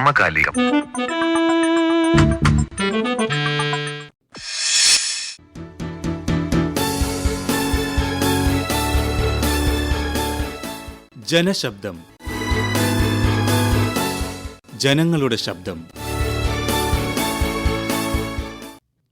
സമകാലികം. ജനശബ്ദം. ജനങ്ങളുടെ ശബ്ദം.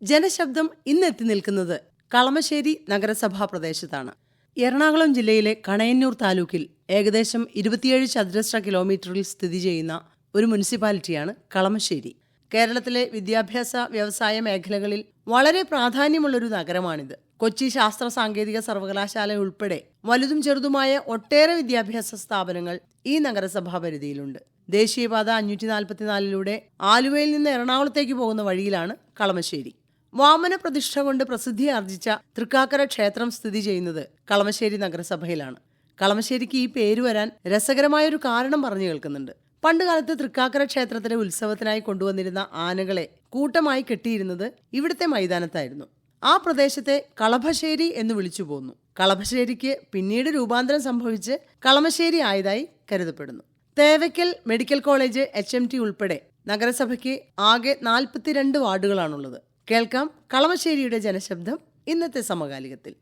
ജനശബ്ദം ഇന്ന് എത്തി നിൽക്കുന്നത് കളമശ്ശേരി നഗരസഭാ പ്രദേശത്താണ്. എറണാകുളം ജില്ലയിലെ കണയന്നൂർ താലൂക്കിൽ ഏകദേശം ഇരുപത്തിയേഴ് ചതുരശ്ര കിലോമീറ്ററിൽ സ്ഥിതി ചെയ്യുന്ന ഒരു മുനിസിപ്പാലിറ്റിയാണ് കളമശ്ശേരി. കേരളത്തിലെ വിദ്യാഭ്യാസ വ്യവസായ മേഖലകളിൽ വളരെ പ്രാധാന്യമുള്ളൊരു നഗരമാണിത്. കൊച്ചി ശാസ്ത്ര സാങ്കേതിക സർവകലാശാല ഉൾപ്പെടെ വലുതും ചെറുതുമായ ഒട്ടേറെ വിദ്യാഭ്യാസ സ്ഥാപനങ്ങൾ ഈ നഗരസഭാ പരിധിയിലുണ്ട്. ദേശീയപാത അഞ്ഞൂറ്റി നാൽപ്പത്തിനാലിലൂടെ ആലുവയിൽ നിന്ന് എറണാകുളത്തേക്ക് പോകുന്ന വഴിയിലാണ് കളമശ്ശേരി. വാമന പ്രതിഷ്ഠ കൊണ്ട് പ്രസിദ്ധി ആർജിച്ച തൃക്കാക്കര ക്ഷേത്രം സ്ഥിതി ചെയ്യുന്നത് കളമശ്ശേരി നഗരസഭയിലാണ്. കളമശ്ശേരിക്ക് ഈ പേര് വരാൻ രസകരമായൊരു കാരണം പറഞ്ഞു കേൾക്കുന്നുണ്ട്. പണ്ടുകാലത്ത് തൃക്കാക്കര ക്ഷേത്രത്തിലെ ഉത്സവത്തിനായി കൊണ്ടുവന്നിരുന്ന ആനകളെ കൂട്ടമായി കെട്ടിയിരുന്നത് ഇവിടുത്തെ മൈതാനത്തായിരുന്നു. ആ പ്രദേശത്തെ കളഭശ്ശേരി എന്ന് വിളിച്ചു പോന്നു. കളഭശ്ശേരിക്ക് പിന്നീട് രൂപാന്തരം സംഭവിച്ച് കളമശ്ശേരി ആയതായി കരുതപ്പെടുന്നു. Thevakkal medical college H M T ഉൾപ്പെടെ നഗരസഭയ്ക്ക് ആകെ നാൽപ്പത്തിരണ്ട് വാർഡുകളാണുള്ളത്. കേൾക്കാം കളമശ്ശേരിയുടെ ജനശബ്ദം ഇന്നത്തെ സമകാലികത്തിൽ.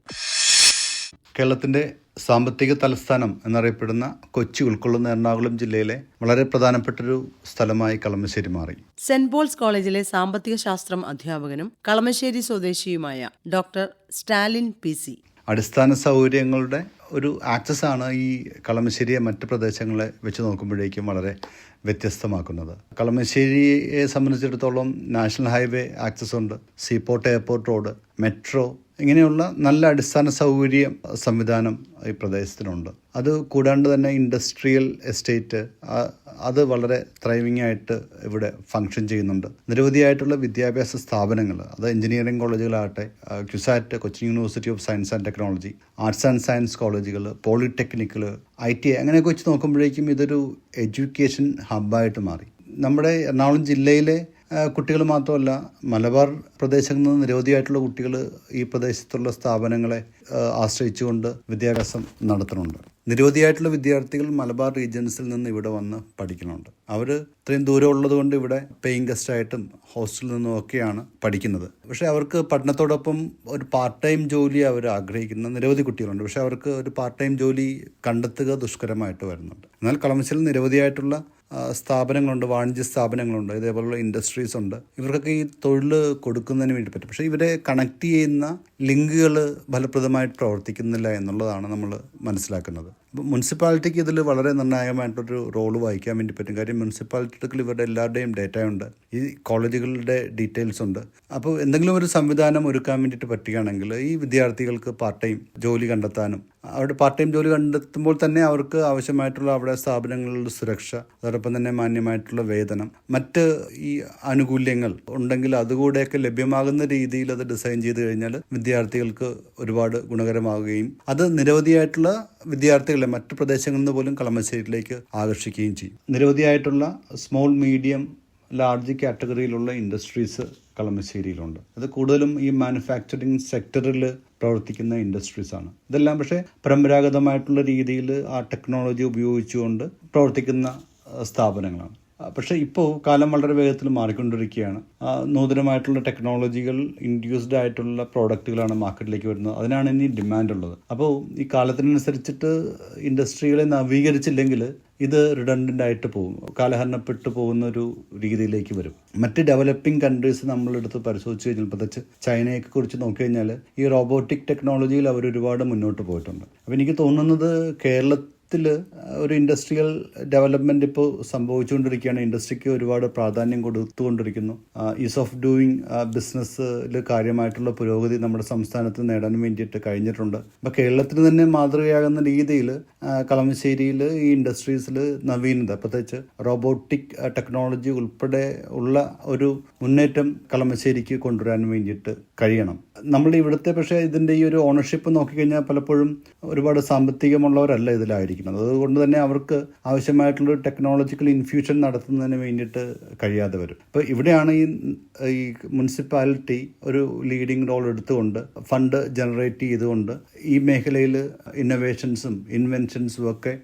കേരളത്തിന്റെ സാമ്പത്തിക തലസ്ഥാനം എന്നറിയപ്പെടുന്ന കൊച്ചി ഉൾക്കൊള്ളുന്ന എറണാകുളം ജില്ലയിലെ വളരെ പ്രധാനപ്പെട്ടൊരു സ്ഥലമായി കളമശ്ശേരി മാറി. സെന്റ് പോൾസ് കോളേജിലെ സാമ്പത്തിക ശാസ്ത്രം അധ്യാപകനും കളമശ്ശേരി സ്വദേശിയുമായ ഡോക്ടർ സ്റ്റാലിൻ പി സി. അടിസ്ഥാന സൗകര്യങ്ങളുടെ ഒരു ആക്സസ് ആണ് ഈ കളമശ്ശേരിയെ മറ്റ് പ്രദേശങ്ങളെ വെച്ച് നോക്കുമ്പോഴേക്കും വളരെ വ്യത്യസ്തമാക്കുന്നത്. കളമശ്ശേരിയെ സംബന്ധിച്ചിടത്തോളം നാഷണൽ ഹൈവേ ആക്സസ് ഉണ്ട്. സീപോർട്ട് എയർപോർട്ട് റോഡ് മെട്രോ ഇങ്ങനെയുള്ള നല്ല അടിസ്ഥാന സൗകര്യ സംവിധാനം ഈ പ്രദേശത്തിനുണ്ട്. അത് കൂടാണ്ട് തന്നെ ഇൻഡസ്ട്രിയൽ എസ്റ്റേറ്റ് അത് വളരെ ത്രൈവിംഗ് ആയിട്ട് ഇവിടെ ഫങ്ഷൻ ചെയ്യുന്നുണ്ട്. നിരവധിയായിട്ടുള്ള വിദ്യാഭ്യാസ സ്ഥാപനങ്ങൾ അത് engineering കോളേജുകളാകട്ടെ CUSAT Cochin university of science and technology arts and science കോളേജുകൾ പോളിടെക്നിക്കുകൾ ഐ ടി അങ്ങനെയൊക്കെ വെച്ച് നോക്കുമ്പോഴേക്കും ഇതൊരു എഡ്യൂക്കേഷൻ ഹബ്ബായിട്ട് മാറി. നമ്മുടെ എറണാകുളം ജില്ലയിലെ കുട്ടികൾ മാത്രമല്ല മലബാർ പ്രദേശങ്ങളിൽ നിന്ന് നിരവധിയായിട്ടുള്ള കുട്ടികൾ ഈ പ്രദേശത്തുള്ള സ്ഥാപനങ്ങളെ ആശ്രയിച്ചുകൊണ്ട് വിദ്യാഭ്യാസം നടത്തുന്നുണ്ട്. നിരവധിയായിട്ടുള്ള വിദ്യാർത്ഥികൾ മലബാർ റീജിയൻസിൽ നിന്ന് ഇവിടെ വന്ന് പഠിക്കുന്നുണ്ട്. അവർ ഇത്രയും ദൂരം ഉള്ളതുകൊണ്ട് ഇവിടെ പേയിങ് ഗസ്റ്റായിട്ടും ഹോസ്റ്റലിൽ നിന്നും ഒക്കെയാണ് പഠിക്കുന്നത്. പക്ഷേ അവർക്ക് പഠനത്തോടൊപ്പം ഒരു പാർട്ട് ടൈം ജോലി അവർ ആഗ്രഹിക്കുന്ന നിരവധി കുട്ടികളുണ്ട്. പക്ഷേ അവർക്ക് ഒരു പാർട്ട് ടൈം ജോലി കണ്ടെത്തുക ദുഷ്കരമായിട്ട് വരുന്നുണ്ട്. എന്നാൽ കളമശ്ശേരിയിൽ നിരവധിയായിട്ടുള്ള സ്ഥാപനങ്ങളുണ്ട് വാണിജ്യ സ്ഥാപനങ്ങളുണ്ട് ഇതേപോലുള്ള ഇൻഡസ്ട്രീസ് ഉണ്ട്. ഇവർക്കൊക്കെ ഈ തൊഴിൽ കൊടുക്കുന്നതിന് വേണ്ടി പറ്റും. പക്ഷേ ഇവരെ കണക്ട് ചെയ്യുന്ന ലിങ്കുകൾ ഫലപ്രദമായിട്ട് പ്രവർത്തിക്കുന്നില്ല എന്നുള്ളതാണ് നമ്മൾ മനസ്സിലാക്കുന്നത്. മുനിസിപ്പാലിറ്റിക്ക് ഇതിൽ വളരെ നിർണായകമായിട്ടൊരു റോൾ വഹിക്കാൻ വേണ്ടി പറ്റും. കാര്യം മുനിസിപ്പാലിറ്റികൾ ഇവരുടെ എല്ലാവരുടെയും ഡേറ്റ ഉണ്ട്. ഈ കോളേജുകളുടെ ഡീറ്റെയിൽസ് ഉണ്ട്. അപ്പോൾ എന്തെങ്കിലും ഒരു സംവിധാനം ഒരുക്കാൻ വേണ്ടിയിട്ട് പറ്റുകയാണെങ്കിൽ ഈ വിദ്യാർത്ഥികൾക്ക് പാർട്ട് ടൈം ജോലി കണ്ടെത്താനും അവിടെ പാർട്ട് ടൈം ജോലി കണ്ടെത്തുമ്പോൾ തന്നെ അവർക്ക് ആവശ്യമായിട്ടുള്ള അവിടെ സ്ഥാപനങ്ങളുടെ സുരക്ഷ അതോടൊപ്പം തന്നെ മാന്യമായിട്ടുള്ള വേതനം മറ്റ് ഈ ആനുകൂല്യങ്ങൾ ഉണ്ടെങ്കിൽ അതുകൂടെയൊക്കെ ലഭ്യമാകുന്ന രീതിയിൽ അത് ഡിസൈൻ ചെയ്ത് കഴിഞ്ഞാൽ വിദ്യാർത്ഥികൾക്ക് ഒരുപാട് ഗുണകരമാവുകയും അത് നിരവധിയായിട്ടുള്ള വിദ്യാർത്ഥികളെ മറ്റ് പ്രദേശങ്ങളിൽ നിന്ന് പോലും കളമശ്ശേരിയിലേക്ക് ആകർഷിക്കുകയും ചെയ്യും. നിരവധിയായിട്ടുള്ള സ്മോൾ മീഡിയം ലാർജ് കാറ്റഗറിയിലുള്ള ഇൻഡസ്ട്രീസ് കളമശ്ശേരിയിലുണ്ട് അത് കൂടുതലും ഈ മാനുഫാക്ചറിങ് സെക്ടറിൽ പ്രവർത്തിക്കുന്ന ഇൻഡസ്ട്രീസ് ആണ്. ഇതെല്ലാം പക്ഷേ പരമ്പരാഗതമായിട്ടുള്ള രീതിയിൽ ആ ടെക്നോളജി ഉപയോഗിച്ചുകൊണ്ട് പ്രവർത്തിക്കുന്ന സ്ഥാപനങ്ങളാണ്. പക്ഷേ ഇപ്പോൾ കാലം വളരെ വേഗത്തിൽ മാറിക്കൊണ്ടിരിക്കുകയാണ്. നൂതനമായിട്ടുള്ള ടെക്നോളജികൾ ഇൻഡ്യൂസ്ഡ് ആയിട്ടുള്ള പ്രോഡക്റ്റുകളാണ് മാർക്കറ്റിലേക്ക് വരുന്നത്. അതിനാണ് ഇനി ഡിമാൻഡ് ഉള്ളത്. അപ്പോൾ ഈ കാലത്തിനനുസരിച്ചിട്ട് ഇൻഡസ്ട്രികളെ നവീകരിച്ചില്ലെങ്കിൽ ഇത് റിഡൻഡന്റ് ആയിട്ട് പോകും. കാലഹരണപ്പെട്ടു പോകുന്ന ഒരു രീതിയിലേക്ക് വരും. മറ്റ് ഡെവലപ്പിംഗ് കൺട്രീസ് നമ്മളെടുത്ത് പരിശോധിച്ച് കഴിഞ്ഞാൽ പ്രത്യേകിച്ച് ചൈനയൊക്കെ കുറിച്ച് നോക്കിക്കഴിഞ്ഞാൽ ഈ റോബോട്ടിക് ടെക്നോളജിയിൽ അവർ ഒരുപാട് മുന്നോട്ട് പോയിട്ടുണ്ട്. അപ്പോൾ എനിക്ക് തോന്നുന്നത് കേരളത്തിൽ ത്തിൽ ഒരു ഇൻഡസ്ട്രിയൽ ഡെവലപ്മെന്റ് ഇപ്പോൾ സംഭവിച്ചുകൊണ്ടിരിക്കുകയാണ്. ഇൻഡസ്ട്രിക്ക് ഒരുപാട് പ്രാധാന്യം കൊടുത്തുകൊണ്ടിരിക്കുന്നു. ഈസ് ഓഫ് ഡൂയിങ് ബിസിനസ്സിൽ കാര്യമായിട്ടുള്ള പുരോഗതി നമ്മുടെ സംസ്ഥാനത്ത് നേടാൻ വേണ്ടിയിട്ട് കഴിഞ്ഞിട്ടുണ്ട്. അപ്പോൾ കേരളത്തിന് തന്നെ മാതൃകയാകുന്ന രീതിയിൽ കളമശ്ശേരിയിൽ ഈ ഇൻഡസ്ട്രീസിൽ നവീനത പ്രത്യേകിച്ച് റോബോട്ടിക് ടെക്നോളജി ഉൾപ്പെടെ ഉള്ള ഒരു മുന്നേറ്റം കളമശ്ശേരിക്ക് കൊണ്ടുവരാൻ വേണ്ടിയിട്ട് കഴിയണം. നമ്മൾ ഇവിടുത്തെ പക്ഷേ ഇതിന്റെ ഈ ഒരു ഓണർഷിപ്പ് നോക്കിക്കഴിഞ്ഞാൽ പലപ്പോഴും ഒരുപാട് സാമ്പത്തികമുള്ളവരല്ല ഇതിലായിരിക്കുന്നത് അതുകൊണ്ട് തന്നെ അവർക്ക് ആവശ്യമായിട്ടുള്ള ടെക്നോളജിക്കൽ ഇൻഫ്യൂഷൻ നടത്തുന്നതിന് വേണ്ടിയിട്ട് കഴിയാതെ വരും. അപ്പോൾ ഇവിടെയാണ് ഈ ഈ മുനിസിപ്പാലിറ്റി ഒരു ലീഡിംഗ് റോൾ എടുത്തുകൊണ്ട് ഫണ്ട് ജനറേറ്റ് ചെയ്തുകൊണ്ട് ഈ മേഖലയിൽ ഇന്നൊവേഷൻസും ഇൻവെൻഷൻസും ഒക്കെ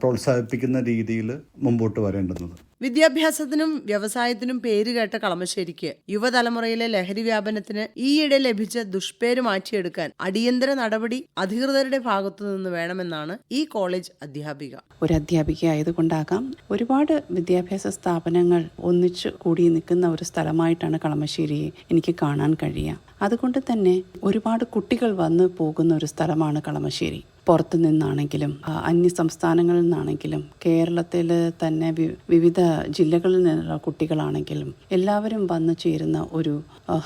പ്രോത്സാഹിപ്പിക്കുന്ന രീതിയിൽ മുമ്പോട്ട് വരേണ്ടുന്നത്. വിദ്യാഭ്യാസത്തിനും വ്യവസായത്തിനും പേരുകേട്ട കളമശ്ശേരിക്ക് യുവതലമുറയിലെ ലഹരി വ്യാപനത്തിന് ഈയിടെ ലഭിച്ച ദുഷ്പേര് മാറ്റിയെടുക്കാൻ അടിയന്തര നടപടി അധികൃതരുടെ ഭാഗത്തു നിന്ന് വേണമെന്നാണ് ഈ കോളേജ് അധ്യാപിക. ഒരു അധ്യാപിക ആയതുകൊണ്ടാകാം ഒരുപാട് വിദ്യാഭ്യാസ സ്ഥാപനങ്ങൾ ഒന്നിച്ചു കൂടി നിൽക്കുന്ന ഒരു സ്ഥലമായിട്ടാണ് കളമശ്ശേരിയെ എനിക്ക് കാണാൻ കഴിയുക. അതുകൊണ്ട് തന്നെ ഒരുപാട് കുട്ടികൾ വന്ന് പോകുന്ന ഒരു സ്ഥലമാണ് കളമശ്ശേരി. പുറത്തു നിന്നാണെങ്കിലും അന്യ സംസ്ഥാനങ്ങളിൽ നിന്നാണെങ്കിലും കേരളത്തിൽ തന്നെ വിവിധ ജില്ലകളിൽ നിന്നുള്ള കുട്ടികളാണെങ്കിലും എല്ലാവരും വന്നു ചേരുന്ന ഒരു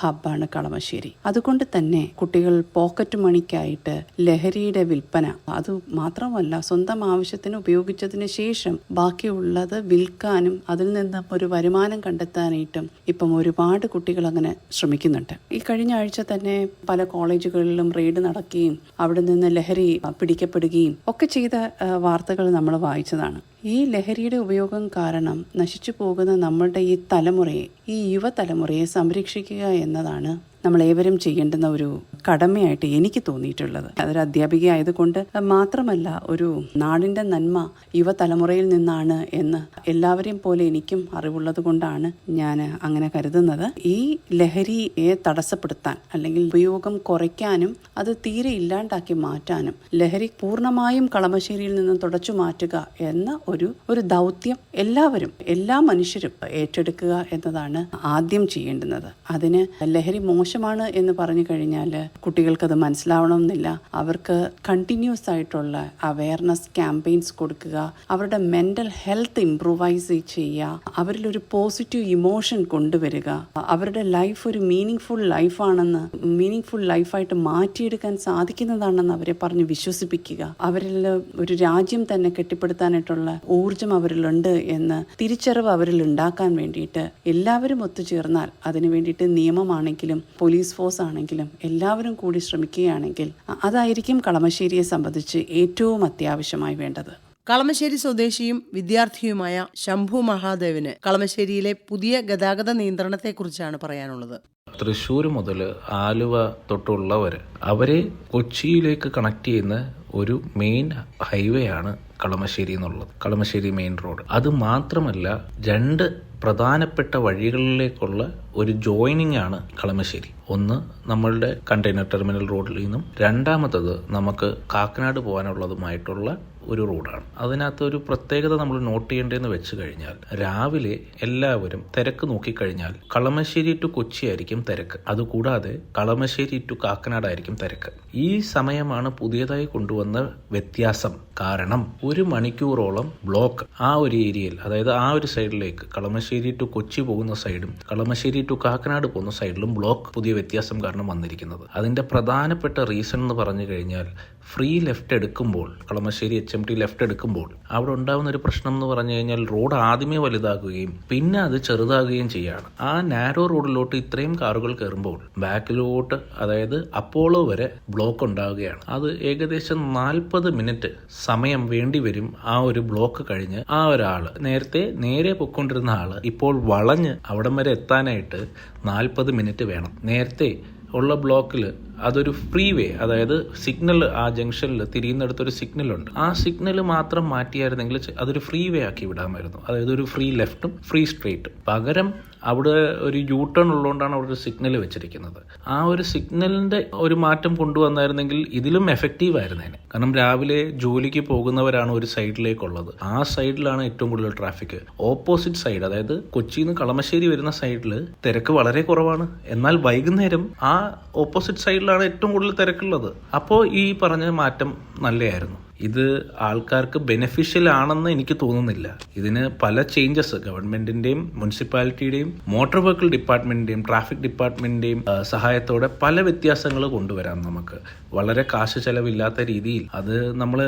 ഹബ്ബാണ് കളമശ്ശേരി. അതുകൊണ്ട് തന്നെ കുട്ടികൾ പോക്കറ്റ് മണിക്കായിട്ട് ലഹരിയുടെ വിൽപ്പന അത് മാത്രമല്ല സ്വന്തം ആവശ്യത്തിന് ഉപയോഗിച്ചതിന് ശേഷം ബാക്കിയുള്ളത് വിൽക്കാനും അതിൽ നിന്ന് ഒരു വരുമാനം കണ്ടെത്താനായിട്ടും ഇപ്പം ഒരുപാട് കുട്ടികൾ അങ്ങനെ ശ്രമിക്കുന്നുണ്ട്. ഈ കഴിഞ്ഞ ആഴ്ച തന്നെ പല കോളേജുകളിലും റെയ്ഡ് നടക്കുകയും അവിടെ നിന്ന് ലഹരി പിടിക്കപ്പെടുകയും ഒക്കെ ചെയ്ത വാർത്തകൾ നമ്മൾ വായിച്ചതാണ്. ഈ ലഹരിയുടെ ഉപയോഗം കാരണം നശിച്ചു പോകുന്ന നമ്മളുടെ ഈ തലമുറയെ ഈ യുവതലമുറയെ സംരക്ഷിക്കുക എന്നതാണ് നമ്മൾ ഏവരും ചെയ്യേണ്ടുന്ന ഒരു കടമയായിട്ട് എനിക്ക് തോന്നിയിട്ടുള്ളത്. അതൊരു അധ്യാപിക ആയതുകൊണ്ട് മാത്രമല്ല ഒരു നാടിന്റെ നന്മ യുവതലമുറയിൽ നിന്നാണ് എന്ന് എല്ലാവരെയും പോലെ എനിക്കും അറിവുള്ളത് കൊണ്ടാണ് ഞാൻ അങ്ങനെ കരുതുന്നത്. ഈ ലഹരിയെ തടസ്സപ്പെടുത്താൻ അല്ലെങ്കിൽ ഉപയോഗം കുറയ്ക്കാനും അത് തീരെ ഇല്ലാണ്ടാക്കി മാറ്റാനും ലഹരി പൂർണമായും കളമശ്ശേരിയിൽ നിന്നും തുടച്ചു മാറ്റുക എന്ന ഒരു ഒരു ദൗത്യം എല്ലാവരും എല്ലാ മനുഷ്യരും ഏറ്റെടുക്കുക എന്നതാണ് ആദ്യം ചെയ്യേണ്ടുന്നത്. അതിന് ലഹരി മോശമാണ് എന്ന് പറഞ്ഞു കഴിഞ്ഞാൽ കുട്ടികൾക്കത് മനസ്സിലാവണമെന്നില്ല. അവർക്ക് കണ്ടിന്യൂസ് ആയിട്ടുള്ള അവയർനെസ് ക്യാമ്പയിൻസ് കൊടുക്കുക അവരുടെ മെന്റൽ ഹെൽത്ത് ഇംപ്രൂവൈസ് ചെയ്യുക അവരിലൊരു പോസിറ്റീവ് ഇമോഷൻ കൊണ്ടുവരിക. അവരുടെ ലൈഫ് ഒരു മീനിങ് ഫുൾ ലൈഫാണെന്ന് മീനിങ് ഫുൾ ലൈഫായിട്ട് മാറ്റിയെടുക്കാൻ സാധിക്കുന്നതാണെന്ന് അവരെ പറഞ്ഞ് വിശ്വസിപ്പിക്കുക. അവരിൽ ഒരു രാജ്യം തന്നെ കെട്ടിപ്പടുത്താനായിട്ടുള്ള ഊർജം അവരിലുണ്ട് എന്ന് തിരിച്ചറിവ് അവരിൽ ഉണ്ടാക്കാൻ വേണ്ടിയിട്ട് എല്ലാവരും ഒത്തുചേർന്നാൽ അതിനു വേണ്ടിയിട്ട് നിയമമാണെങ്കിലും പോലീസ് ഫോഴ്സ് ആണെങ്കിലും എല്ലാവരും കൂടി ശ്രമിക്കുകയാണെങ്കിൽ അതായിരിക്കും കളമശ്ശേരിയെ സംബന്ധിച്ച് ഏറ്റവും അത്യാവശ്യമായി വേണ്ടത്. കളമശ്ശേരി സ്വദേശിയും വിദ്യാർത്ഥിയുമായ ശംഭു മഹാദേവിന് കളമശ്ശേരിയിലെ പുതിയ ഗതാഗത നിയന്ത്രണത്തെക്കുറിച്ചാണ് പറയാനുള്ളത്. തൃശ്ശൂർ മുതൽ ആലുവ തൊട്ടുള്ളവർ അവരെ കൊച്ചിയിലേക്ക് കണക്ട് ചെയ്യുന്ന ഒരു മെയിൻ ഹൈവേ ആണ് കളമശ്ശേരി എന്നുള്ളത്. കളമശ്ശേരി മെയിൻ റോഡ് അത് മാത്രമല്ല രണ്ട് പ്രധാനപ്പെട്ട വഴികളിലേക്കുള്ള ഒരു ജോയിനിങ് ആണ് കളമശ്ശേരി. ഒന്ന് നമ്മളുടെ കണ്ടെയ്നർ ടെർമിനൽ റോഡിൽ നിന്നും രണ്ടാമത്തത് നമുക്ക് കാക്കനാട് പോകാനുള്ളതുമായിട്ടുള്ള ഒരു റോഡാണ് അതിനകത്ത് ഒരു പ്രത്യേകത നമ്മൾ നോട്ട് ചെയ്യേണ്ടതെന്ന് വെച്ച് കഴിഞ്ഞാൽ രാവിലെ എല്ലാവരും തിരക്ക് നോക്കിക്കഴിഞ്ഞാൽ കളമശ്ശേരി ടു കൊച്ചി ആയിരിക്കും തിരക്ക്. അതുകൂടാതെ കളമശ്ശേരി ടു കാക്കനാട് ആയിരിക്കും തിരക്ക്. ഈ സമയമാണ് പുതിയതായി കൊണ്ടുവന്ന വ്യത്യാസം. കാരണം ഒരു മണിക്കൂറോളം ബ്ലോക്ക് ആ ഒരു ഏരിയയിൽ അതായത് ആ ഒരു സൈഡിലേക്ക് കളമശ്ശേരി ടു കൊച്ചി പോകുന്ന സൈഡും കളമശ്ശേരി ടു കാക്കനാട് പോകുന്ന സൈഡിലും ബ്ലോക്ക് പുതിയ വ്യത്യാസം കാരണം വന്നിരിക്കുന്നത്. അതിന്റെ പ്രധാനപ്പെട്ട റീസൺ എന്ന് പറഞ്ഞു കഴിഞ്ഞാൽ ഫ്രീ ലെഫ്റ്റ് എടുക്കുമ്പോൾ Kalamassery H M T left എടുക്കുമ്പോൾ അവിടെ ഉണ്ടാകുന്ന ഒരു പ്രശ്നം എന്ന് പറഞ്ഞു കഴിഞ്ഞാൽ റോഡ് ആദ്യമേ വലുതാക്കുകയും പിന്നെ അത് ചെറുതാകുകയും ചെയ്യാണ്. ആ നാരോ റോഡിലോട്ട് ഇത്രയും കാറുകൾ കയറുമ്പോൾ ബാക്കിലോട്ട് അതായത് അപ്പോളോ വരെ ബ്ലോക്ക് ഉണ്ടാവുകയാണ്. അത് ഏകദേശം നാൽപ്പത് മിനിറ്റ് സമയം വേണ്ടി വരും ആ ഒരു ബ്ലോക്ക് കഴിഞ്ഞ് ആ ഒരാൾ. നേരത്തെ നേരെ പൊയ്ക്കൊണ്ടിരുന്ന ആൾ ഇപ്പോൾ വളഞ്ഞ് അവിടം വരെ എത്താനായിട്ട് നാൽപ്പത് മിനിറ്റ് വേണം. നേരത്തെ ഉള്ള ബ്ലോക്കിൽ അതൊരു ഫ്രീ വേ അതായത് സിഗ്നൽ ആ ജംഗ്ഷനിൽ തിരിയുന്നിടത്തൊരു സിഗ്നലുണ്ട്. ആ സിഗ്നൽ മാത്രം മാറ്റിയായിരുന്നെങ്കിൽ അതൊരു ഫ്രീ വേ ആക്കി വിടാമായിരുന്നു. അതായത് ഒരു ഫ്രീ ലെഫ്റ്റും ഫ്രീ സ്ട്രെയിറ്റും. പകരം അവിടെ ഒരു യൂ ടേൺ ഉള്ളതുകൊണ്ടാണ് അവിടെ ഒരു സിഗ്നൽ വെച്ചിരിക്കുന്നത്. ആ ഒരു സിഗ്നലിന്റെ ഒരു മാറ്റം കൊണ്ടുവന്നായിരുന്നെങ്കിൽ ഇതിലും എഫക്റ്റീവ് ആയിരുന്നേനെ. കാരണം രാവിലെ ജോലിക്ക് പോകുന്നവരാണ് ഒരു സൈഡിലേക്കുള്ളത് ആ സൈഡിലാണ് ഏറ്റവും കൂടുതൽ ട്രാഫിക് ഓപ്പോസിറ്റ് സൈഡ് അതായത് കൊച്ചിയിൽ നിന്ന് കളമശ്ശേരി വരുന്ന സൈഡിൽ തിരക്ക് വളരെ കുറവാണ്. എന്നാൽ വൈകുന്നേരം ആ ഓപ്പോസിറ്റ് സൈഡിലാണ് ഏറ്റവും കൂടുതൽ തിരക്കുള്ളത്. അപ്പോൾ ഈ പറഞ്ഞ മാറ്റം നല്ലതായിരുന്നു ഇത് ആൾക്കാർക്ക് ബെനിഫിഷ്യൽ ആണെന്ന് എനിക്ക് തോന്നുന്നില്ല. ഇതിന് പല ചേഞ്ചസ് ഗവൺമെന്റിന്റെയും മുനിസിപ്പാലിറ്റിയുടെയും മോട്ടോർ വെഹിക്കിൾ ഡിപ്പാർട്ട്മെന്റിന്റെയും ട്രാഫിക് ഡിപ്പാർട്ട്മെന്റിന്റെയും സഹായത്തോടെ പല വ്യത്യാസങ്ങൾ കൊണ്ടുവരാം നമുക്ക്. വളരെ കാശ് ചെലവില്ലാത്ത രീതിയിൽ അത് നമ്മൾ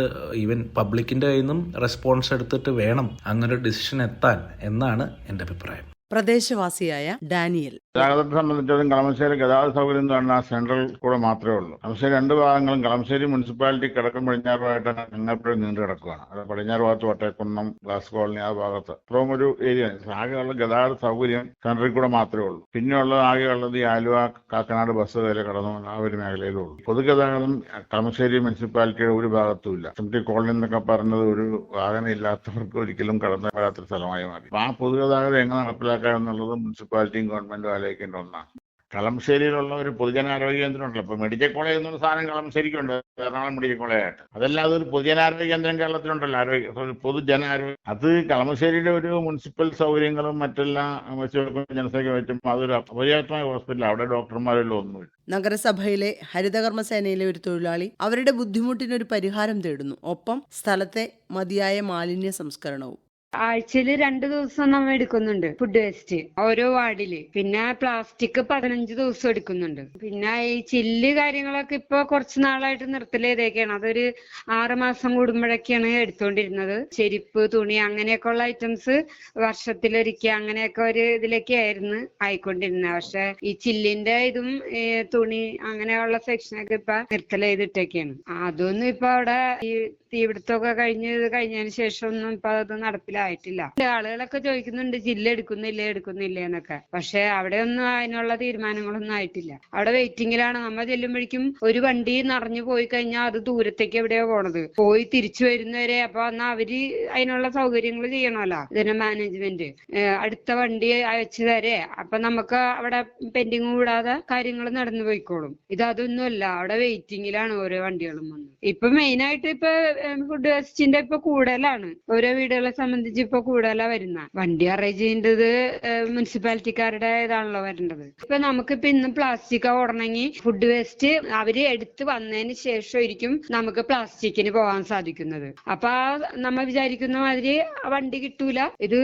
ഈവൻ പബ്ലിക്കിന്റെ കയ്യിൽ നിന്നും റെസ്പോൺസ് എടുത്തിട്ട് വേണം അങ്ങനെ ഒരു ഡിസിഷൻ എത്താൻ എന്നാണ് എന്റെ അഭിപ്രായം. പ്രദേശവാസിയായ ഡാനിയൽ. ഗതാഗതത്തെ സംബന്ധിച്ചിടത്തോളം കളമശ്ശേരി ഗതാഗത സൗകര്യം എന്ന് പറഞ്ഞാൽ സെൻട്രൽ കൂടെ മാത്രമേ ഉള്ളൂ. കളമശ്ശേരി രണ്ട് ഭാഗങ്ങളും കളമശ്ശേരി മുനിസിപ്പാലിറ്റി കിഴക്കും പടിഞ്ഞാറുമായിട്ടാണ് ചെങ്ങപ്പുഴ നീണ്ടു കിടക്കുകയാണ് അത് പടിഞ്ഞാറ് ഭാഗത്ത് വട്ടേക്കുന്നം ഗ്ലാസ് കോളനി ആ ഭാഗത്ത്. അത്രയും ഒരു ഏരിയ. ആകെയുള്ള ഗതാഗത സൗകര്യം സെൻട്രൽ കൂടെ മാത്രമേ ഉള്ളൂ. പിന്നെയുള്ളത് ആകെയുള്ളത് ഈ ആലുവ കാക്കനാട് ബസ് വരെ കടന്നു ആ ഒരു മേഖലയിലേ ഉള്ളൂ. പൊതുഗതാഗതം കളമശ്ശേരി മുനിസിപ്പാലിറ്റിയുടെ ഒരു ഭാഗത്തും ഇല്ല. സെൻട്രൽ കോളനി എന്നൊക്കെ പറഞ്ഞത് ഒരു വാഹനം ഇല്ലാത്തവർക്ക് ഒരിക്കലും കടന്നു വരാത്ത സ്ഥലമായി മാറി. ആ പൊതുഗതാഗതം എങ്ങനെ നടപ്പിലാക്കാം എന്നുള്ളത് മുനിസിപ്പാലിറ്റിയും ഗവൺമെന്റും ആലോചിക്കേണ്ട ഒന്നാണ്. കളമശ്ശേരിയിലുള്ള ഒരു പൊതുജനാരോഗ്യ കേന്ദ്രം ഉണ്ടല്ലോ ഇപ്പൊ മെഡിക്കൽ കോളേജ് എന്നൊരു സാധനം കളമശ്ശേരിക്കുണ്ട് എറണാകുളം മെഡിക്കൽ കോളേജായിട്ട്. അതല്ലാതെ ഒരു പൊതുജനാരോഗ്യ കേന്ദ്രം കേരളത്തിലുണ്ടല്ലോ. ആരോഗ്യ പൊതുജനാരോഗ്യ. അത് കളമശ്ശേരിയുടെ ഒരു മുനിസിപ്പൽ സൗകര്യങ്ങളും മറ്റെല്ലാം വെച്ച് ജനസംഖ്യ വെച്ചും അതൊരു അപര്യാപ്തമായ ഹോസ്പിറ്റൽ അവിടെ ഡോക്ടർമാരെല്ലാം ഒന്നുമില്ല. നഗരസഭയിലെ ഹരിതകർമ്മസേനയിലെ ഒരു തൊഴിലാളി അവരുടെ ബുദ്ധിമുട്ടിനൊരു പരിഹാരം തേടുന്നു. ഒപ്പം സ്ഥലത്തെ മതിയായ മാലിന്യ സംസ്കരണവും. ആഴ്ചയിൽ രണ്ട് ദിവസം നമ്മൾ എടുക്കുന്നുണ്ട് ഫുഡ് വേസ്റ്റ് ഓരോ വാർഡിൽ. പിന്നെ പ്ലാസ്റ്റിക് പതിനഞ്ച് ദിവസം എടുക്കുന്നുണ്ട്. പിന്നെ ഈ ചില്ല് കാര്യങ്ങളൊക്കെ ഇപ്പൊ കുറച്ച് നാളായിട്ട് നിർത്തൽ ചെയ്തേക്കാണ്. അതൊരു ആറ് മാസം കൂടുമ്പോഴൊക്കെയാണ് എടുത്തോണ്ടിരുന്നത്. ചെരുപ്പ് തുണി അങ്ങനെയൊക്കെ ഉള്ള ഐറ്റംസ് വർഷത്തിലൊരിക്കൽ അങ്ങനെയൊക്കെ ഒരു ഇതിലൊക്കെ ആയിരുന്നു ആയിക്കൊണ്ടിരുന്നത്. പക്ഷെ ഈ ചില്ലിന്റെ ഇതും തുണി അങ്ങനെയുള്ള സെക്ഷനൊക്കെ ഇപ്പൊ നിർത്തൽ ചെയ്തിട്ടൊക്കെയാണ്. അതൊന്നും ഇപ്പൊ അവിടെ ഈ തീപിടുത്തമൊക്കെ കഴിഞ്ഞ് കഴിഞ്ഞതിന് ശേഷം ഒന്നും ഇപ്പൊ അത് നടപ്പിലായിട്ടില്ല ആളുകളൊക്കെ ചോദിക്കുന്നുണ്ട് ജില്ല എടുക്കുന്നില്ല എടുക്കുന്നില്ല എന്നൊക്കെ. പക്ഷെ അവിടെ ഒന്നും അതിനുള്ള തീരുമാനങ്ങളൊന്നും ആയിട്ടില്ല. അവിടെ വെയിറ്റിംഗിലാണ് നമ്മൾ ചെല്ലുമ്പോഴേക്കും ഒരു വണ്ടി നിറഞ്ഞു പോയി കഴിഞ്ഞാൽ അത് ദൂരത്തേക്ക് എവിടെയോ പോണത്? പോയി തിരിച്ചു വരുന്നവരെ അപ്പൊ എന്നാ അവർ അതിനുള്ള സൗകര്യങ്ങൾ ചെയ്യണമല്ലോ ഇതിന്റെ മാനേജ്മെന്റ്. അടുത്ത വണ്ടി അയച്ചു തരേ. അപ്പൊ നമുക്ക് അവിടെ പെൻഡിങ് കൂടാതെ കാര്യങ്ങൾ നടന്നു പോയിക്കോളും. ഇത് അതൊന്നുമല്ല അവിടെ വെയിറ്റിംഗിലാണ് ഓരോ വണ്ടികളും വന്നത്. ഇപ്പൊ മെയിൻ ആയിട്ട് ഇപ്പൊ ഫുഡ് വേസ്റ്റിന്റെ ഇപ്പൊ കൂടുതലാണ്. ഓരോ വീടുകളെ സംബന്ധിച്ച് ഇപ്പൊ കൂടുതലാ വരുന്ന. വണ്ടി അറേഞ്ച് ചെയ്യേണ്ടത് മുനിസിപ്പാലിറ്റിക്കാരുടെ ഇതാണല്ലോ വരേണ്ടത്. ഇപ്പൊ നമുക്കിപ്പോ ഇന്ന് പ്ലാസ്റ്റിക് ഓടണമെങ്കിൽ ഫുഡ് വേസ്റ്റ് അവർ എടുത്ത് വന്നതിന് ശേഷമായിരിക്കും നമുക്ക് പ്ലാസ്റ്റിക്കിന് പോകാൻ സാധിക്കുന്നത്. അപ്പൊ നമ്മൾ നമ്മ വിചാരിക്കുന്ന മാതിരി വണ്ടി കിട്ടൂല. ഇത്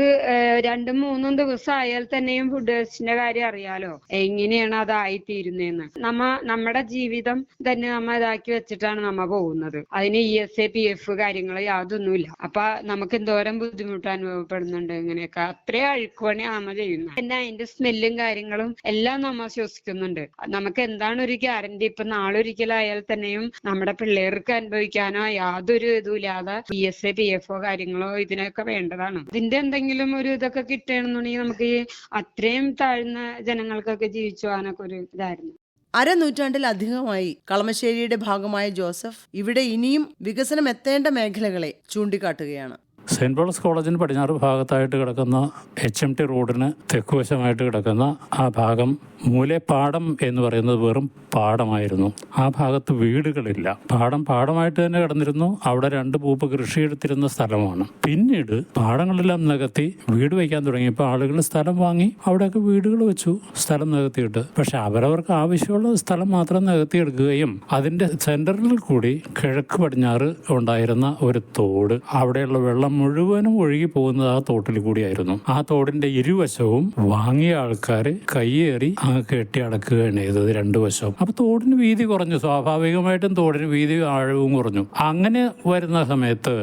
രണ്ടും മൂന്നും ദിവസം ആയാൽ തന്നെയും ഫുഡ് വേസ്റ്റിന്റെ കാര്യം അറിയാലോ. എങ്ങനെയാണ് അതായി തീരുന്നതെന്ന് നമ്മ നമ്മുടെ ജീവിതം തന്നെ നമ്മ ഇതാക്കി വെച്ചിട്ടാണ് നമ്മ പോകുന്നത്. അതിന് E S A P F കാര്യങ്ങൾ യാതൊന്നുമില്ല. അപ്പൊ നമുക്ക് എന്തോരം ബുദ്ധിമുട്ട് അനുഭവപ്പെടുന്നുണ്ട് ഇങ്ങനെയൊക്കെ. അത്രയും അഴുക്കുപണി നമ്മ ചെയ്യുന്നത് പിന്നെ അതിന്റെ സ്മെല്ലും കാര്യങ്ങളും എല്ലാം നമ്മ ശ്വസിക്കുന്നുണ്ട്. നമുക്ക് എന്താണ് ഒരു ഗ്യാരണ്ടി? ഇപ്പൊ നാളെ ഒരിക്കലായാൽ തന്നെയും നമ്മുടെ പിള്ളേർക്ക് അനുഭവിക്കാനോ യാതൊരു ഇതും ഇല്ലാതെ P S A P F O കാര്യങ്ങളോ ഇതിനൊക്കെ വേണ്ടതാണ്. ഇതിന്റെ എന്തെങ്കിലും ഒരു ഇതൊക്കെ കിട്ടുകയാണെന്നുണ്ടെങ്കിൽ നമുക്ക് ഈ അത്രയും താഴ്ന്ന ജനങ്ങൾക്കൊക്കെ ജീവിച്ചു പോകാനൊക്കെ ഒരു ഇതായിരുന്നു. അരനൂറ്റാണ്ടിലധികമായി കളമശ്ശേരിയുടെ ഭാഗമായ ജോസഫ് ഇവിടെ ഇനിയും വികസനം എത്തേണ്ട മേഖലകളെ ചൂണ്ടിക്കാട്ടുകയാണ്. സെന്റ് പോൾസ് കോളേജിന് പടിഞ്ഞാറ് ഭാഗത്തായിട്ട് കിടക്കുന്ന എച്ച് എം ടി റോഡിന് തെക്കുവശമായിട്ട് കിടക്കുന്ന ആ ഭാഗം മൂലേപ്പാടം എന്ന് പറയുന്നത് വെറും പാടമായിരുന്നു. ആ ഭാഗത്ത് വീടുകളില്ല. പാടം പാടമായിട്ട് തന്നെ കിടന്നിരുന്നു. അവിടെ രണ്ട് പൂപ്പ് കൃഷിയെടുത്തിരുന്ന സ്ഥലമാണ്. പിന്നീട് പാടങ്ങളെല്ലാം നികത്തി വീട് വയ്ക്കാൻ തുടങ്ങിയപ്പോൾ ആളുകൾ സ്ഥലം വാങ്ങി അവിടെയൊക്കെ വീടുകൾ വെച്ചു സ്ഥലം നികത്തിയിട്ട്. പക്ഷെ അവരവർക്ക് ആവശ്യമുള്ള സ്ഥലം മാത്രം നികത്തിയെടുക്കുകയും അതിന്റെ സെന്ററിൽ കൂടി കിഴക്ക് പടിഞ്ഞാറ് ഉണ്ടായിരുന്ന ഒരു തോട് അവിടെയുള്ള വെള്ളം മുഴുവനും ഒഴുകി പോകുന്നത് ആ തോട്ടിൽ കൂടിയായിരുന്നു. ആ തോടിന്റെ ഇരുവശവും വാങ്ങിയ ആൾക്കാർ കയ്യേറി ആ കെട്ടി അടക്കുകയാണ് ചെയ്തത് രണ്ടു വശവും. അപ്പൊ തോടിന് വീതി കുറഞ്ഞു. സ്വാഭാവികമായിട്ടും തോടിന് വീതി ആഴവും കുറഞ്ഞു. അങ്ങനെ വരുന്ന സമയത്ത്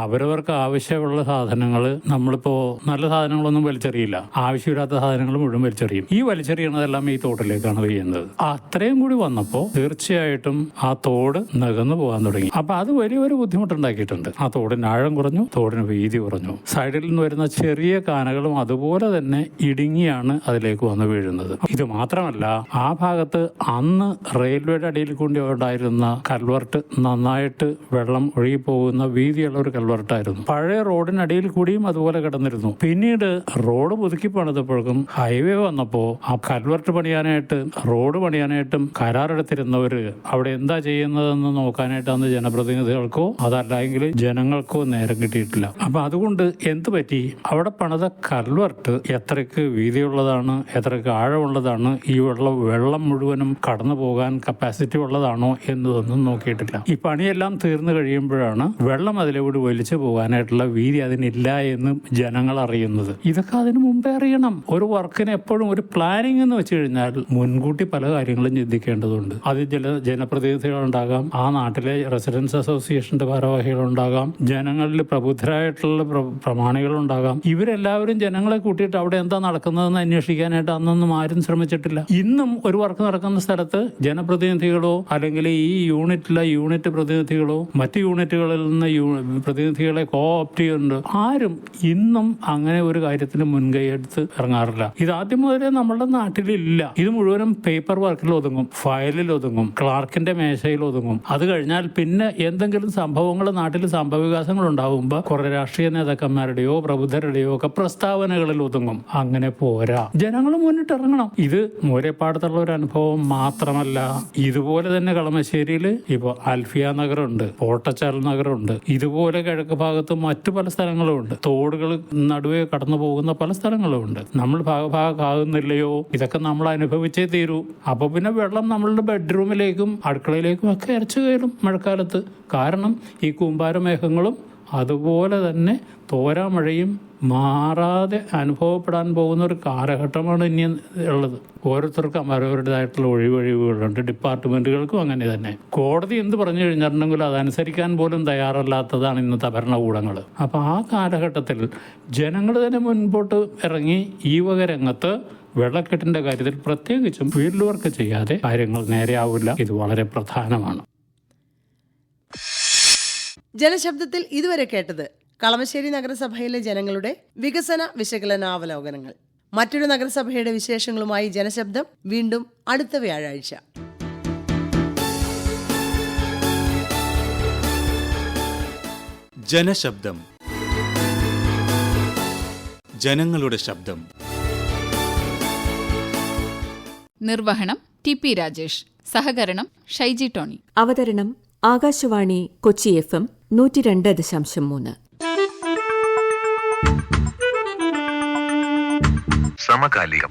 അവരവർക്ക് ആവശ്യമുള്ള സാധനങ്ങൾ നമ്മളിപ്പോ നല്ല സാധനങ്ങളൊന്നും വലിച്ചെറിയില്ല. ആവശ്യമില്ലാത്ത സാധനങ്ങൾ മുഴുവൻ വലിച്ചെറിയും. ഈ വലിച്ചെറിയണതെല്ലാം ഈ തോട്ടിലേക്കാണ് ചെയ്യുന്നത്. അത്രയും കൂടി വന്നപ്പോൾ തീർച്ചയായിട്ടും ആ തോട് നികന്നു പോകാൻ തുടങ്ങി. അപ്പൊ അത് വലിയൊരു ബുദ്ധിമുട്ടുണ്ടാക്കിയിട്ടുണ്ട്. ആ തോടിന് ആഴം കുറഞ്ഞു തോടിന് വീതി കുറഞ്ഞു. സൈഡിൽ നിന്ന് വരുന്ന ചെറിയ കാനകളും അതുപോലെ തന്നെ ഇടുങ്ങിയാണ് അതിലേക്ക് വന്ന് വീഴുന്നത്. ഇത് മാത്രമല്ല ആ ഭാഗത്ത് അന്ന് റെയിൽവേയുടെ അടിയിൽ കൂടി ഉണ്ടായിരുന്ന കൽവർട്ട് നന്നായിട്ട് വെള്ളം ഒഴുകി പോകുന്ന വീതിയുള്ള ഒരു കൽവർട്ടായിരുന്നു. പഴയ റോഡിനടിയിൽ കൂടിയും അതുപോലെ കിടന്നിരുന്നു. പിന്നീട് റോഡ് പുതുക്കി പണിതപ്പോഴേക്കും ഹൈവേ വന്നപ്പോൾ ആ കൽവർട്ട് പണിയാനായിട്ട് റോഡ് പണിയാനായിട്ടും കരാറെടുത്തിരുന്നവര് അവിടെ എന്താ ചെയ്യുന്നതെന്ന് നോക്കാനായിട്ട് അന്ന് ജനപ്രതിനിധികൾക്കോ അതല്ലെങ്കിൽ ജനങ്ങൾക്കോ നേരം കിട്ടിയിട്ടില്ല. അപ്പൊ അതുകൊണ്ട് എന്ത് പറ്റി? അവിടെ പണിത കൽവർട്ട് എത്രയ്ക്ക് വീതിയുള്ളതാണ് എത്രയ്ക്ക് ആഴമുള്ളതാണ് ഈ വെള്ളം വെള്ളം മുഴുവനും കടന്നു പോകാൻ കപ്പാസിറ്റി ഉള്ളതാണോ എന്നതൊന്നും നോക്കിയിട്ടില്ല. ഈ പണിയെല്ലാം തീർന്നു കഴിയുമ്പോഴാണ് വെള്ളം അതിലൂടെ വലിച്ചു പോകാനായിട്ടുള്ള വീതി അതിനില്ല എന്ന് ജനങ്ങൾ അറിയുന്നത്. ഇതൊക്കെ അതിനു മുമ്പേ അറിയണം. ഒരു വർക്കിന് എപ്പോഴും ഒരു പ്ലാനിങ് എന്ന് വെച്ച് കഴിഞ്ഞാൽ മുൻകൂട്ടി പല കാര്യങ്ങളും ചിന്തിക്കേണ്ടതുണ്ട്. അത് ജനപ്രതിനിധികൾ ജനപ്രതിനിധികളുണ്ടാകാം ആ നാട്ടിലെ റെസിഡൻസ് അസോസിയേഷന്റെ ഭാരവാഹികളുണ്ടാകാം ജനങ്ങളിൽ പ്രബുദ്ധരായ പ്രഗത്ഭരായിട്ടുള്ള പ്ര- പ്രമാണികളുണ്ടാകാം. ഇവരെല്ലാവരും ജനങ്ങളെ കൂട്ടിയിട്ട് അവിടെ എന്താ നടക്കുന്നതെന്ന് അന്വേഷിക്കാനായിട്ട് അന്നൊന്നും ആരും ശ്രമിച്ചിട്ടില്ല. ഇന്നും ഒരു വർക്ക് നടക്കുന്ന സ്ഥലത്ത് ജനപ്രതിനിധികളോ അല്ലെങ്കിൽ ഈ യൂണിറ്റിലെ യൂണിറ്റ് പ്രതിനിധികളോ മറ്റ് യൂണിറ്റുകളിൽ നിന്ന് പ്രതിനിധികളെ കോ ഓപ്റ്റ് ചെയ്യുന്നുണ്ട്. ആരും ഇന്നും അങ്ങനെ ഒരു കാര്യത്തിന് മുൻകൈ എടുത്ത് ഇറങ്ങാറില്ല. ഇത് ആദ്യം മുതലേ നമ്മുടെ നാട്ടിലില്ല. ഇത് മുഴുവനും പേപ്പർ വർക്കിൽ ഒതുങ്ങും ഫയലിൽ ഒതുങ്ങും ക്ലാർക്കിന്റെ മേശയിൽ ഒതുങ്ങും. അത് കഴിഞ്ഞാൽ പിന്നെ എന്തെങ്കിലും സംഭവങ്ങൾ നാട്ടിൽ സംഭവവികാസങ്ങൾ ഉണ്ടാവുമ്പോൾ കുറെ രാഷ്ട്രീയ നേതാക്കന്മാരുടെയോ പ്രബുദ്ധരുടെയോ ഒക്കെ പ്രസ്താവനകളിൽ ഒതുങ്ങും. അങ്ങനെ പോരാ. ജനങ്ങൾ മുന്നിട്ടിറങ്ങണം ഇത് മൂലപ്പാടത്തുള്ള ഒരു അനുഭവം മാത്രമല്ല. ഇതുപോലെ തന്നെ കളമശ്ശേരിയിൽ ഇപ്പോൾ ആൽഫിയ നഗരമുണ്ട് പോട്ടച്ചാൽ നഗരമുണ്ട് ഇതുപോലെ കിഴക്ക് ഭാഗത്ത് മറ്റു പല സ്ഥലങ്ങളും ഉണ്ട് തോടുകൾ നടുവേ കടന്നു പോകുന്ന പല സ്ഥലങ്ങളും ഉണ്ട് നമ്മൾ ഭാഗഭാഗമാകുന്നില്ലയോ ഇതൊക്കെ നമ്മൾ അനുഭവിച്ചേ തീരൂ. അപ്പോൾ പിന്നെ വെള്ളം നമ്മളുടെ ബെഡ്റൂമിലേക്കും അടുക്കളയിലേക്കും ഒക്കെ ഇറച്ചു കയറും മഴക്കാലത്ത്. കാരണം ഈ കൂമ്പാരമേഘങ്ങളും അതുപോലെ തന്നെ തോരാമഴയും മാറാതെ അനുഭവപ്പെടാൻ പോകുന്ന ഒരു കാലഘട്ടമാണ് ഇനി ഉള്ളത്. ഓരോരുത്തർക്കും അവരവരുടേതായിട്ടുള്ള ഒഴിവഴിവുകളുണ്ട് ഡിപ്പാർട്ട്മെന്റുകൾക്കും അങ്ങനെ തന്നെ. കോടതി എന്ത് പറഞ്ഞു കഴിഞ്ഞിട്ടുണ്ടെങ്കിലും അതനുസരിക്കാൻ പോലും തയ്യാറല്ലാത്തതാണ് ഇന്നത്തെ ഭരണകൂടങ്ങൾ അപ്പോൾ ആ കാലഘട്ടത്തിൽ ജനങ്ങൾ തന്നെ മുൻപോട്ട് ഇറങ്ങി ഈ വക രംഗത്ത് വെള്ളക്കെട്ടിന്റെ കാര്യത്തിൽ പ്രത്യേകിച്ചും ഫീൽഡ് വർക്ക് ചെയ്യാതെ കാര്യങ്ങൾ നേരെയാവില്ല. ഇത് വളരെ പ്രധാനമാണ്. ജനശബ്ദത്തിൽ ഇതുവരെ കേട്ടത് കളമശ്ശേരി നഗരസഭയിലെ ജനങ്ങളുടെ വികസന വിശകലനാവലോകനങ്ങൾ. മറ്റൊരു നഗരസഭയുടെ വിശേഷങ്ങളുമായി ജനശബ്ദം വീണ്ടും അടുത്ത വ്യാഴാഴ്ച. ജനശബ്ദം. ജനങ്ങളുടെ ശബ്ദം. നിർവഹണം ടി പി രാജേഷ്. സഹകരണം ഷൈജി ടോണി. അവതരണം ആകാശവാണി കൊച്ചി എഫ് എം നൂറ്റി രണ്ട് ദശാംശം മൂന്ന്. സമകാലികം.